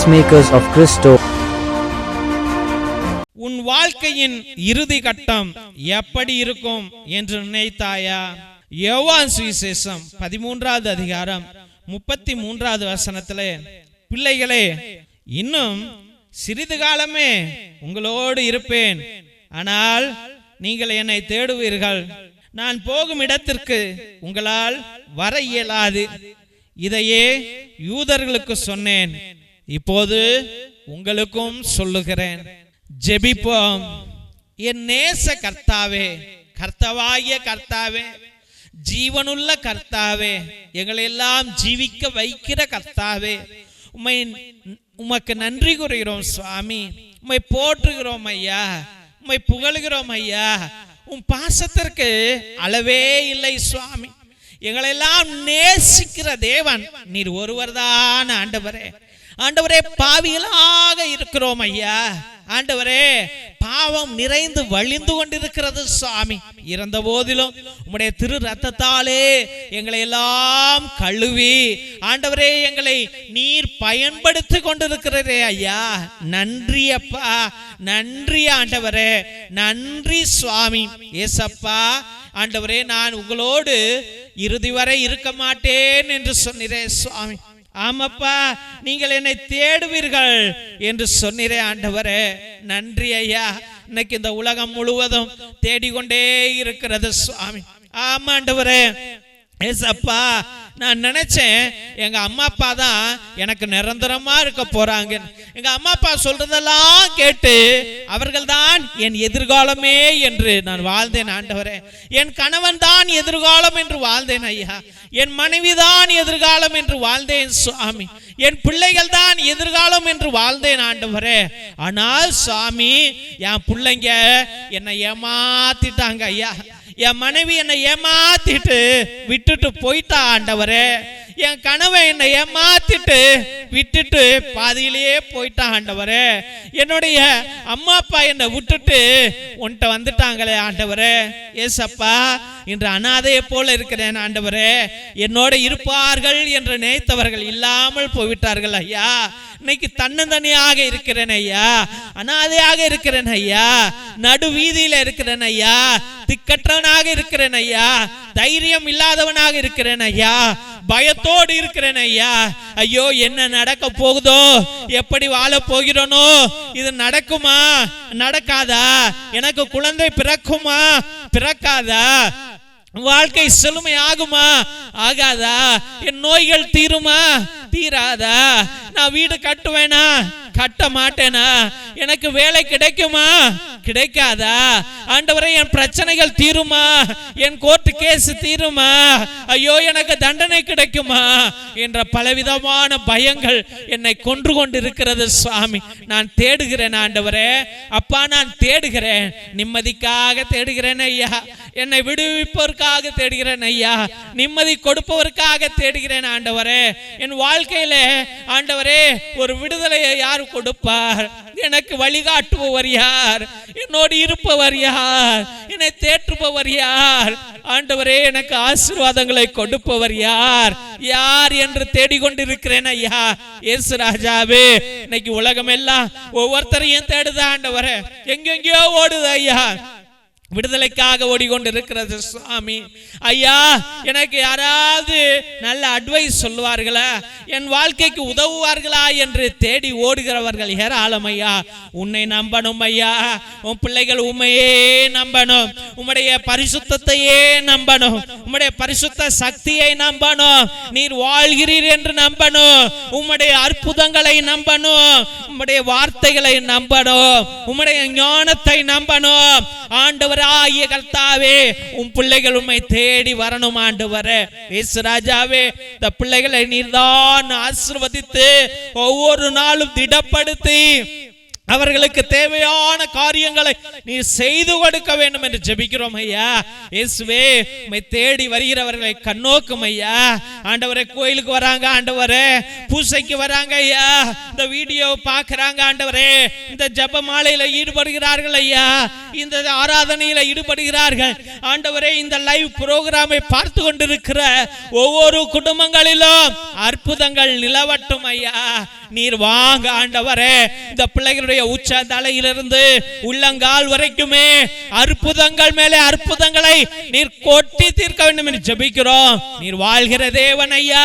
Peacemakers of Christo. உன் வாழ்க்கையின் இறுதி கட்டம் எப்படி இருக்கும் என்று நினைத்தாயா? யோவான் சுவிசேஷம் பதிமூன்றாவது அதிகாரம் முப்பத்தி மூன்றாவது வசனத்தில் பிள்ளைகளே இன்னும் சிறிது காலமே உங்களோடு இருப்பேன். ஆனால் நீங்கள் என்னை தேடுவீர்கள். நான் போகும் இடத்திற்கு உங்களால் வர இயலாது. இதையே யூதர்களுக்கு சொன்னேன். இப்போது உங்களுக்கும் சொல்லுகிறேன். ஜெபிப்போம். என் நேச கர்த்தாவே கர்த்தவாகிய கர்த்தாவே ஜீவனுள்ள கர்த்தாவே எங்களை எல்லாம் ஜீவிக்க வைக்கிற கர்த்தாவே உம்மை உமக்கு நன்றி கூறுகிறோம் சுவாமி. உம்மை போற்றுகிறோம் ஐயா. உம்மை புகழுகிறோம் ஐயா. உன் பாசத்திற்கு அளவே இல்லை சுவாமி. எங்களெல்லாம் நேசிக்கிற தேவன் நீர் ஒருவர்தான் ஆண்டவரே. ஆண்டவரே பாவிகளாக இருக்கிறோம் ஐயா. ஆண்டவரே பாவம் நிறைந்து வழிந்து கொண்டிருக்கிறது சுவாமி இறந்த போதிலும் உம்முடைய திரு ரத்தத்தாலே எங்களை எல்லாம் கழுவி ஆண்டவரே எங்களை நீர் பயன்படுத்தி கொண்டிருக்கிறதே ஐயா. நன்றி அப்பா நன்றி ஆண்டவரே நன்றி சுவாமி. ஏசப்பா ஆண்டவரே நான் உங்களோடு இறுதி வரை இருக்க மாட்டேன் என்று சொன்னீரே சுவாமி. ஆமாப்பா நீங்கள் என்னை தேடுவீர்கள் என்று சொன்னீரே ஆண்டவரே. நன்றி ஐயா. இன்னைக்கு இந்த உலகம் முழுவதும் தேடிக்கொண்டே இருக்கிறது சுவாமி. ஆமாண்டவரே. ஏசப்பா நான் நினைச்சேன் எங்க அம்மா அப்பா தான் எனக்கு நிரந்தரமா இருக்க போறாங்க எங்க அம்மா அப்பா சொல்றதெல்லாம் கேட்டு அவர்கள் தான் என் எதிர்காலமே என்று நான் வாழ்ந்தேன் ஆண்டவரே. என் கணவன் தான் எதிர்காலம் என்று வாழ்ந்தேன் ஐயா. என் மனைவி தான் எதிர்காலம் என்று வாழ்ந்தேன் சுவாமி. என் பிள்ளைகள் தான் எதிர்காலம் என்று வாழ்ந்தேன் ஆண்டவரே. ஆனால் சுவாமி என் பிள்ளைங்க என்னை ஏமாத்திட்டாங்க ஐயா. என் மனைவி என்னை ஏமாத்திட்டு விட்டுட்டு போயிட்டா ஆண்டவரே. என் கணவன் என்னை ஏமாத்திட்டு விட்டுட்டு பாதியிலேயே போயிட்டான் ஆண்டவரே. என்னுடைய அம்மா அப்பா என்னை விட்டுட்டு உன்கிட்ட வந்துட்டாங்களே ஆண்டவரே. ஏசப்பா இன்று அனாதையை போல இருக்கிறேன் ஆண்டவரே. என்னோட இருப்பார்கள் என்று நினைத்தவர்கள் இல்லாமல் போய்விட்டார்கள் ஐயா. இன்னைக்கு தன்னந்தனியாக இருக்கிறேன் ஐயா. அனாதையாக இருக்கிறேன் ஐயா. நடு வீதியில இருக்கிறேன் ஐயா. திக்கற்றவனாக இருக்கிறேன் ஐயா. தைரியம் இல்லாதவனாக இருக்கிறேன் ஐயா. பயத்தோடு இருக்கிறேன் ஐயா. ஐயோ என்ன நடக்க போகுதோ? எப்படி வாழ போகிறோனோ? இது நடக்குமா? நடக்காதா? எனக்கு குழந்தை பிறக்குமா? பிறக்காதா? வாழ்க்கை செழுமை ஆகுமா ஆகாதா? என் நோய்கள் தீருமா? தீராதா? நான் வீடு கட்டுவேனா? கட்ட மாட்டேனா? எனக்கு வேலை கிடைக்குமா? கிடைக்காதா? ஆண்டவரே என் பிரச்சனைகள் தீருமா? என் கோர்ட் கேஸ் தீருமா? ஐயோ எனக்கு தண்டனை கிடைக்குமா? என்ற பலவிதமான பயங்கள் என்னை கொன்று கொண்டிருக்கிறது சுவாமி. நான் தேடுகிறேன் ஆண்டவரே. அப்பா நான் தேடுகிறேன். நிம்மதிக்காக தேடுகிறேன் ஐயா. என்னை விடுவிப்பதற்காக தேடுகிறேன் ஐயா. நிம்மதி கொடுப்பவருக்காக தேடுகிறேன் ஆண்டவரே. என் வாழ்க்கையில ஆண்டவரே ஒரு விடுதலையை யார் கொடுப்பார்? எனக்கு வழிகாட்டுபவர் யார்? என்னோடு இருப்பவர் யார்? என்னை தேற்றுபவர் யார்? ஆண்டவரே எனக்கு ஆசீர்வாதங்களை கொடுப்பவர் யார்? யார் என்று தேடிக்கொண்டிருக்கிறேன் ஐயா. இயேசு ராஜாவே இன்னைக்கு உலகம் எல்லாம் ஒவ்வொருத்தரையும் தேடுதா ஆண்டவரே. எங்கெங்கேயோ ஓடுது ஐயா. விடுதலைக்காக ஓடிக்கொண்டிருக்கிறது சுவாமி. ஐயா எனக்கு யாராவது நல்ல அட்வைஸ் சொல்லுவார்களா? என் வாழ்க்கைக்கு உதவுவார்களா என்று தேடி ஓடுகிறவர்கள் ஏராளம் ஐயா. உன்னை நம்பணும் ஐயா. உன் பிள்ளைகள் உண்மையே நம்பணும். உம்முடைய பரிசுத்தையே நம்பணும். உம்முடைய பரிசுத்த சக்தியை நம்பணும். நீர் வாழ்கிறீர் என்று நம்பணும். உம்முடைய அற்புதங்களை நம்பணும். உம்முடைய வார்த்தைகளை நம்பணும். உம்முடைய ஞானத்தை நம்பணும். ஆண்டவராகிய கர்த்தாவே உன் பிள்ளைகள் உண்மை தேடி வரணும் ஆண்டவரே. இயேசு ராஜாவே இந்த பிள்ளைகளை நீர்தான் ஆசிர்வதித்து ஒவ்வொரு நாளும் திடப்படுத்தி அவர்களுக்கு தேவையான காரியங்களை நீ செய்து கொடுக்க வேண்டும் என்று ஜெபிக்கிறோம் ஐயா. இயேசுவே உம்மை தேடி வருகிறவர்களை கண்ணோக்கும் ஐயா. ஆண்டவரே கோயிலுக்கு வராங்க ஆண்டவரே. பூசைக்கு வராங்க ஐயா. இந்த வீடியோ பார்க்கறாங்க ஆண்டவரே. இந்த ஜப மாலையில ஈடுபடுகிறார்கள் ஐயா. இந்த ஆராதனையில ஈடுபடுகிறார்கள். ஆண்டவரே இந்த லைவ் புரோகிராமை பார்த்து கொண்டிருக்கிற ஒவ்வொரு குடும்பங்களிலும் அற்புதங்கள் நிலவட்டும் ஐயா. நீர் வாங்க ஆண்டவரே. இந்த பிள்ளைகளுடைய உங்களுடைய உச்ச தலையிலிருந்து உள்ளங்கால் வரைக்குமே அற்புதங்கள் மேலே அற்புதங்களை நீர் கொட்டி தீர்க்க வேண்டும் என்று ஜபிக்கிறோம். நீர் வாழ்கிற தேவன் ஐயா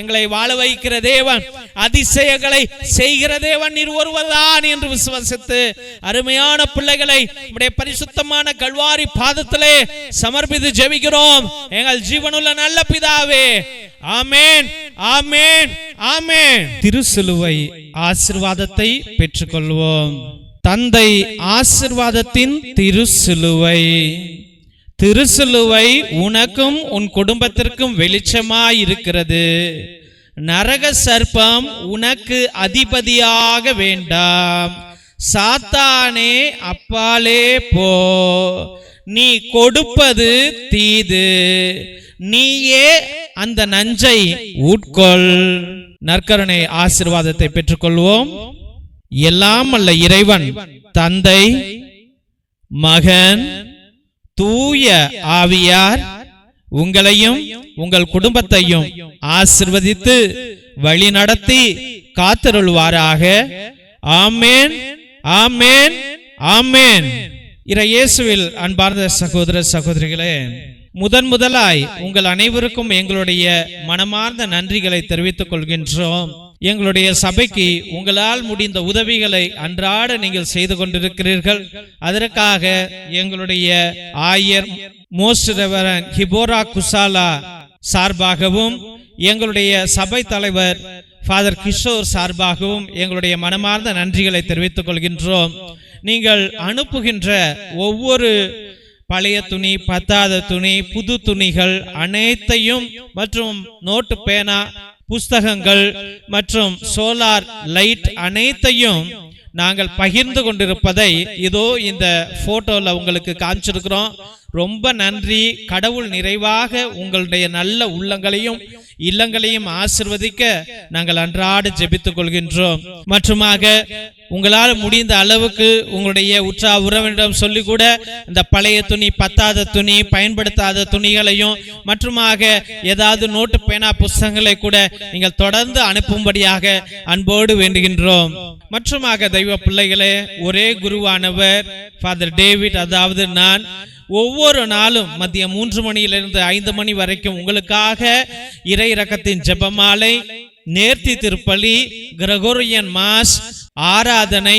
எங்களை வாழ வைக்கிற தேவன் அதிசயங்களை செய்கிற தேவன் நீர் ஒருவர்தான் என்று விசுவாசித்து அருமையான பிள்ளைகளை நம்முடைய பரிசுத்தமான கல்வாரி பாதத்திலே சமர்ப்பித்து ஜெபிக்கிறோம். எங்கள் ஜீவனுள்ள நல்ல பிதாவே ஆமேன் ஆமென் ஆமென். திருசிலுவை ஆசிர்வாதத்தை பெற்றுக்கொள்வோம். தந்தை ஆசிர்வாதத்தின் திருசிலுவை. திருசிலுவை உனக்கும் உன் குடும்பத்திற்கும் வெளிச்சமாய் இருக்கிறது நரக சர்ப்பம் உனக்கு அதிபதியாக வேண்டாம். சாத்தானே அப்பாலே போ. நீ கொடுப்பது தீது. நீயே அந்த நஞ்சை உட்கொள். நற்கருணை ஆசிர்வாதத்தை பெற்றுக்கொள்வோம். எல்லாம் அல்ல இறைவன் தந்தை மகன் தூய ஆவியார் உங்களையும் உங்கள் குடும்பத்தையும் ஆசிர்வதித்து வழி நடத்தி காத்தருள்வாராக. ஆமேன் ஆமேன் ஆமேன். இறை இயேசுவில் அன்பார்ந்த சகோதர சகோதரிகளே முதன் முதலாய் உங்கள் அனைவருக்கும் எங்களுடைய மனமார்ந்த நன்றிகளை தெரிவித்துக் கொள்கின்றோம். எங்களுடைய சபைக்கு உங்களால் முடிந்த உதவிகளை அன்றாட நீங்கள் செய்து கொண்டிருக்கிறீர்கள். அதற்காக எங்களுடைய ஆயர் மோஸ்ட் ரெவரன் ஹிபோரா குசாலா சார்பாகவும் எங்களுடைய சபை தலைவர் ஃபாதர் கிஷோர் சார்பாகவும் எங்களுடைய மனமார்ந்த நன்றிகளை தெரிவித்துக் கொள்கின்றோம். நீங்கள் அனுப்புகின்ற ஒவ்வொரு பழைய துணி பத்தாத துணி புது துணிகள் அனைத்தையும் மற்றும் நோட்டு பேனா புஸ்தகங்கள் மற்றும் சோலார் லைட் அனைத்தையும் நாங்கள் பகிர்ந்து கொண்டிருப்பதை இதோ இந்த போட்டோல உங்களுக்கு காமிச்சிருக்கிறோம். ரொம்ப நன்றி. கடவுள் நிறைவாக உங்களுடைய நல்ல உள்ளங்களையும் இல்லங்களையும் ஆசிர்வதிக்க நாங்கள் அன்றாட ஜெபித்துக் கொள்கின்றோம். மற்றுமாக உங்களால் முடிந்த அளவுக்கு உங்களுடைய உற்றா உறவினரிடம் சொல்லி கூட இந்த பழைய துணி பத்தாத துணி பயன்படுத்தாத துணிகளையும் மற்றுமாக ஏதாவது நோட்டு பேனா புஸ்தகங்களை கூட நீங்கள் தொடர்ந்து அனுப்பும்படியாக அன்போடு வேண்டுகின்றோம். மற்றுமாக தெய்வ பிள்ளைகளே ஒரே குருவானவர் ஃபாதர் டேவிட் அதாவது நான் ஒவ்வொரு நாளும் மதியம் மூன்று மணியிலிருந்து ஐந்து மணி வரைக்கும் உங்களுக்காக இறை இரக்கத்தின் ஜெபமாலை நேர்த்தி திருப்பலி கிரகோரியன் மாஸ் ஆராதனை